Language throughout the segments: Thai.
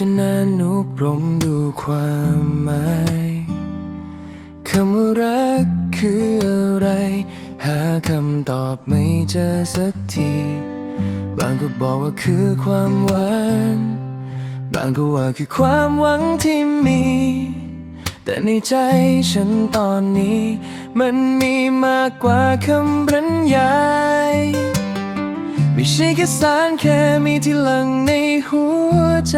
จะนานุกรมดูความหมายคำว่ารักคืออะไร หาคำตอบไม่เจอสักที บางก็บอกว่าคือความหวาน บางก็ว่าคือความหวังที่มี แต่ในใจฉันตอนนี้ มันมีมากกว่าคำบรรยาย ใช่แค่สารแค่มีที่หลังในหัวใจ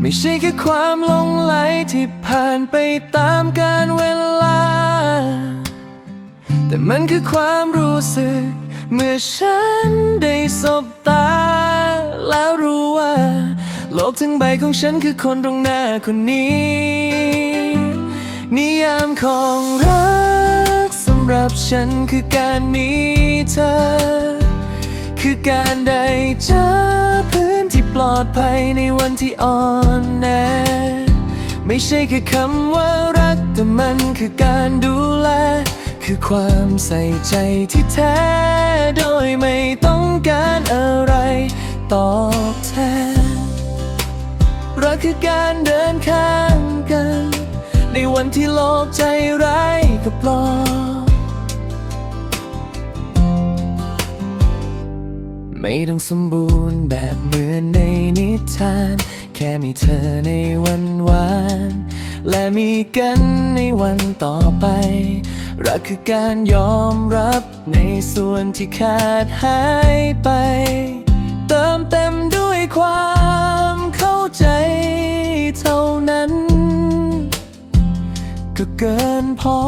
ไม่ใช่แค่ความลงไหลที่ผ่านไปตามกาลเวลา แต่มันคือความรู้สึก เมื่อฉันได้สบตา แล้วรู้ว่า โลกทั้งใบของฉันคือคนตรงหน้าคนนี้ นิยามของรักำหรับฉันคือการมีเธอ คือการได้เจอพื้นที่ปลอดภัยในวันที่อ่อนแอไม่ใช่แค่คำว่ารัก แต่มันคือการดูแล คือความใส่ใจที่แท้ โดยไม่ต้องการอะไรตอบแทนรักคือการเดินข้างกัน ในวันที่โลกใจร้าย ต้องสมบูรณ์แบบเหมือนในนิทาน แค่มีเธอในวันวาน และมีกันในวันต่อไป รักคือการยอมรับในส่วนที่ขาดหายไป เติมเต็มด้วยความเข้าใจเท่านั้น ก็เกินพอ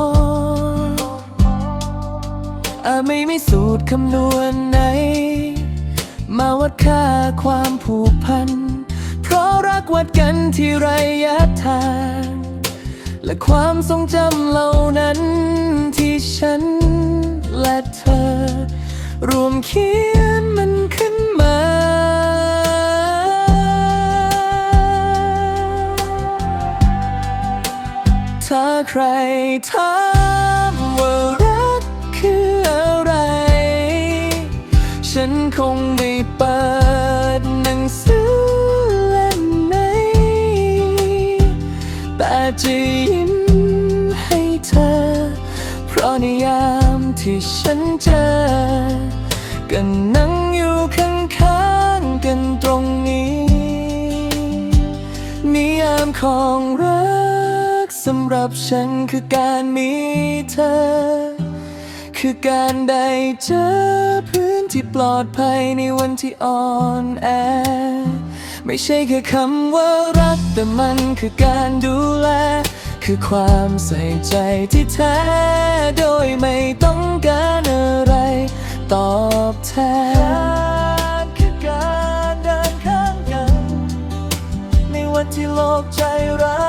อาจไม่มีสูตรคำนวณไหน มาวัดค่าความผูกพัน เพราะรักวัดกันที่ระยะทาง และความทรงจำเหล่านั้นที่ฉันและเธอ รวมเขียนมันขึ้นมาถ้าใครถาม นคงไม่เปิดหนังสือเล่มไหนแต่จะยิ้มให้เธอ เพราะในยามที่ฉันเจอ กันนั่งอยู่ข้างๆกันตรงนี้นิยามของรักสำหรับฉันคือการมีเธอ คือการได้เจอพื้นที่ปลอดภัยในวันที่อ่อนแอ ไม่ใช่แค่คำว่ารัก แต่มันคือการดูแล คือความใส่ใจที่แท้ โดยไม่ต้องการอะไร ตอบแทนคือการเดินข้างกัน ในวันที่โลกใจร้าย